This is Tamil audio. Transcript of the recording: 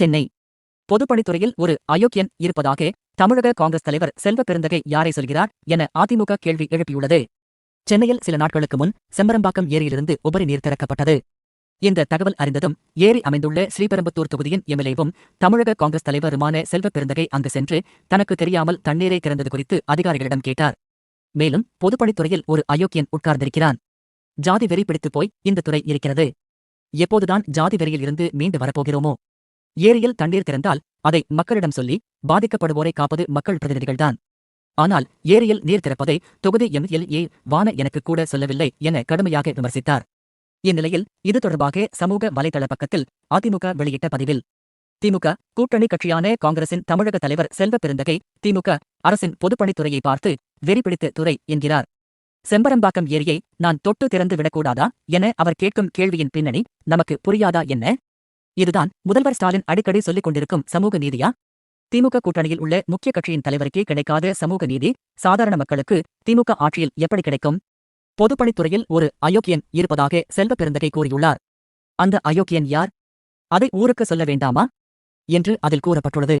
சென்னை. பொதுப்பணித்துறையில் ஒரு அயோக்கியன் இருப்பதாக தமிழக காங்கிரஸ் தலைவர் செல்வ பெருந்தகை யாரை சொல்கிறார் என அதிமுக கேள்வி எழுப்பியுள்ளது. சென்னையில் சில நாட்களுக்கு முன் செம்பரம்பாக்கம் ஏரியிலிருந்து உபரி நீர் திறக்கப்பட்டது. இந்த தகவல் அறிந்ததும் ஏரி அமைந்துள்ள ஸ்ரீபெரும்புத்தூர் தொகுதியின் எம்எல்ஏவும் தமிழக காங்கிரஸ் தலைவருமான செல்வ பெருந்தகை அங்கு சென்று தனக்கு தெரியாமல் தண்ணீரை திறந்தது குறித்து அதிகாரிகளிடம் கேட்டார். மேலும் பொதுப்பணித்துறையில் ஒரு அயோக்கியன் உட்கார்ந்திருக்கிறான். ஜாதி வெறி பிடித்துப் போய் இந்த துறை இருக்கிறது. எப்போதுதான் ஜாதி வெறியில் இருந்து மீண்டு வரப்போகிறோமோ? ஏரியில் தண்ணீர் திறந்தால் அதை மக்களிடம் சொல்லி பாதிக்கப்படுவோரை காப்பது மக்கள் பிரதிநிதிகள்தான். ஆனால் ஏரியில் நீர் திறப்பதை தொகுதி எம்எல்ஏ வான எனக்கு கூட சொல்லவில்லை என கடுமையாக விமர்சித்தார். இந்நிலையில் இது தொடர்பாக சமூக வலைதள பக்கத்தில் அதிமுக வெளியிட்ட பதிவில் திமுக கூட்டணி கட்சியான காங்கிரசின் தமிழக தலைவர் செல்வ பெருந்தகை திமுக அரசின் பொதுப்பணித்துறையை பார்த்து வெறிபிடித்த துறை என்கிறார். செம்பரம்பாக்கம் ஏரியை நான் தொட்டு திறந்து விடக்கூடாதா என அவர் கேட்கும் கேள்வியின் பின்னணி நமக்கு புரியாதா என்ன? இதுதான் முதல்வர் ஸ்டாலின் அடிக்கடி சொல்லிக் கொண்டிருக்கும் சமூக நீதியா? திமுக கூட்டணியில் உள்ள முக்கிய கட்சியின் தலைவருக்கே கிடைக்காத சமூக நீதி சாதாரண மக்களுக்கு திமுக ஆட்சியில் எப்படி கிடைக்கும்? பொதுப்பணித்துறையில் ஒரு அயோக்கியன் இருப்பதாக செல்வ பெருந்தகை கூறியுள்ளார். அந்த அயோக்கியன் யார்? அதை ஊருக்கு சொல்ல வேண்டாமா? என்று அதில் கூறப்பட்டுள்ளது.